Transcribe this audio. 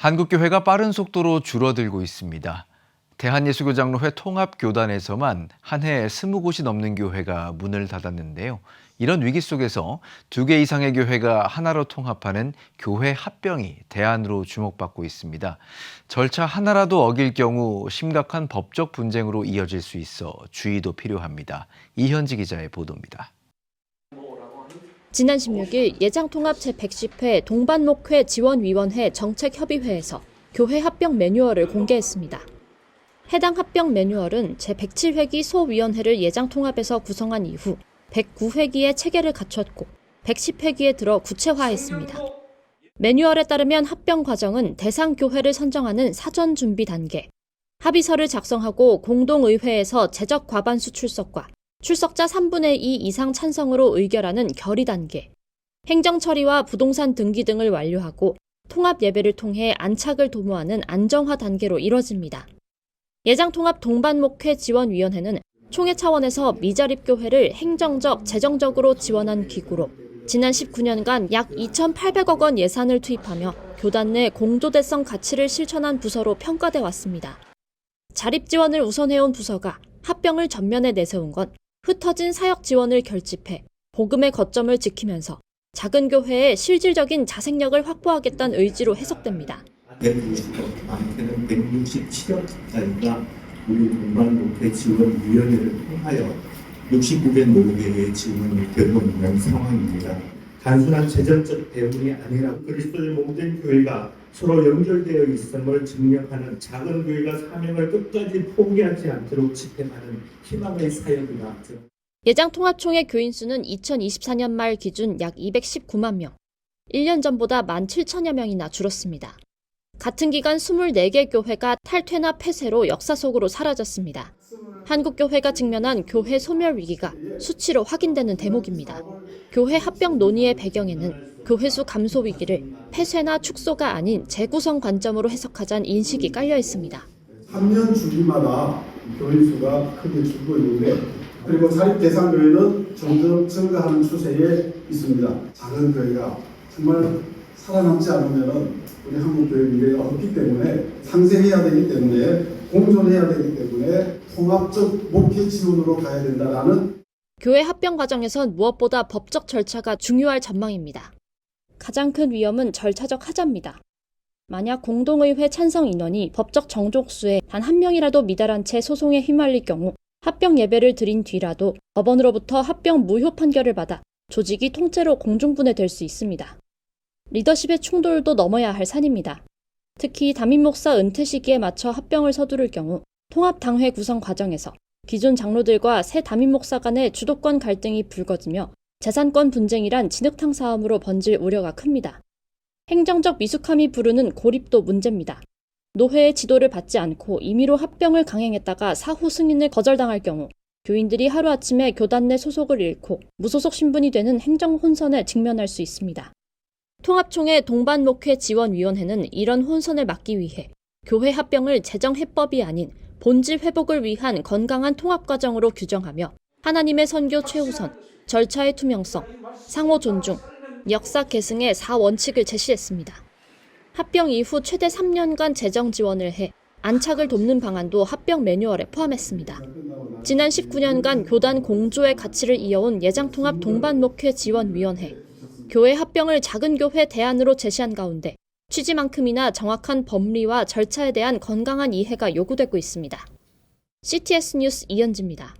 한국교회가 빠른 속도로 줄어들고 있습니다. 대한예수교장로회 통합교단에서만 한 해에 20곳이 넘는 교회가 문을 닫았는데요. 이런 위기 속에서 두 개 이상의 교회가 하나로 통합하는 교회 합병이 대안으로 주목받고 있습니다. 절차 하나라도 어길 경우 심각한 법적 분쟁으로 이어질 수 있어 주의도 필요합니다. 이현지 기자의 보도입니다. 지난 16일 예장통합 제110회 동반목회 지원위원회 정책협의회에서 교회 합병 매뉴얼을 공개했습니다. 해당 합병 매뉴얼은 제107회기 소위원회를 예장통합에서 구성한 이후 109회기에 체계를 갖췄고 110회기에 들어 구체화했습니다. 매뉴얼에 따르면 합병 과정은 대상 교회를 선정하는 사전 준비 단계, 합의서를 작성하고 공동의회에서 제적 과반수 출석과 출석자 3분의 2 이상 찬성으로 의결하는 결의 단계, 행정 처리와 부동산 등기 등을 완료하고 통합 예배를 통해 안착을 도모하는 안정화 단계로 이뤄집니다. 예장통합 동반목회 지원위원회는 총회 차원에서 미자립 교회를 행정적, 재정적으로 지원한 기구로 지난 19년간 약 2,800억 원 예산을 투입하며 교단 내 공조대성 가치를 실천한 부서로 평가돼 왔습니다. 자립 지원을 우선해온 부서가 합병을 전면에 내세운 건 흩어진 사역 지원을 결집해 복음의 거점을 지키면서 작은 교회의 실질적인 자생력을 확보하겠다는 의지로 해석됩니다. 160억, 많게는 167억짜리가 우리 동반 목회 지원 위원회를 통하여 69개 노회의 지원이 되고 있는 상황입니다. 단순한 재정적 대응이 아니라 그리스도의 몸된 교회가 서로 연결되어 있음을 증명하는 작은 교회가 사명을 끝까지 포기하지 않도록 집행하는 희망의 사역이다. 예장 통합총회 교인 수는 2024년 말 기준 약 219만 명, 1년 전보다 17,000여 명이나 줄었습니다. 같은 기간 24개 교회가 탈퇴나 폐쇄로 역사 속으로 사라졌습니다. 한국교회가 직면한 교회 소멸 위기가 수치로 확인되는 대목입니다. 교회 합병 논의의 배경에는 교회 수 감소 위기를 폐쇄나 축소가 아닌 재구성 관점으로 해석하자는 인식이 깔려 있습니다. 3년 주기마다 교인 수가 크게 줄고 있는데 그리고 사립 대상 교회는 점점 증가하는 추세에 있습니다. 작은 교회가 정말 살아남지 않으면 우리 한국 교회 미래가 없기 때문에 상생해야 되기 때문에 공존해야 되기 때문에 통합적 목회 지원으로 가야 된다라는 교회 합병 과정에선 무엇보다 법적 절차가 중요할 전망입니다. 가장 큰 위험은 절차적 하자입니다. 만약 공동의회 찬성 인원이 법적 정족수에 단 한 명이라도 미달한 채 소송에 휘말릴 경우 합병 예배를 드린 뒤라도 법원으로부터 합병 무효 판결을 받아 조직이 통째로 공중분해될 수 있습니다. 리더십의 충돌도 넘어야 할 산입니다. 특히 담임 목사 은퇴 시기에 맞춰 합병을 서두를 경우 통합당회 구성 과정에서 기존 장로들과 새 담임 목사 간의 주도권 갈등이 불거지며 재산권 분쟁이란 진흙탕 싸움으로 번질 우려가 큽니다. 행정적 미숙함이 부르는 고립도 문제입니다. 노회의 지도를 받지 않고 임의로 합병을 강행했다가 사후 승인을 거절당할 경우 교인들이 하루아침에 교단 내 소속을 잃고 무소속 신분이 되는 행정 혼선에 직면할 수 있습니다. 통합총회 동반목회 지원위원회는 이런 혼선을 막기 위해 교회 합병을 재정 해법이 아닌 본질 회복을 위한 건강한 통합 과정으로 규정하며 하나님의 선교 최우선, 절차의 투명성, 상호 존중, 역사 계승의 4원칙을 제시했습니다. 합병 이후 최대 3년간 재정 지원을 해 안착을 돕는 방안도 합병 매뉴얼에 포함했습니다. 지난 19년간 교단 공조의 가치를 이어온 예장통합 동반목회 지원위원회, 교회 합병을 작은 교회 대안으로 제시한 가운데 취지만큼이나 정확한 법리와 절차에 대한 건강한 이해가 요구되고 있습니다. CTS 뉴스 이현지입니다.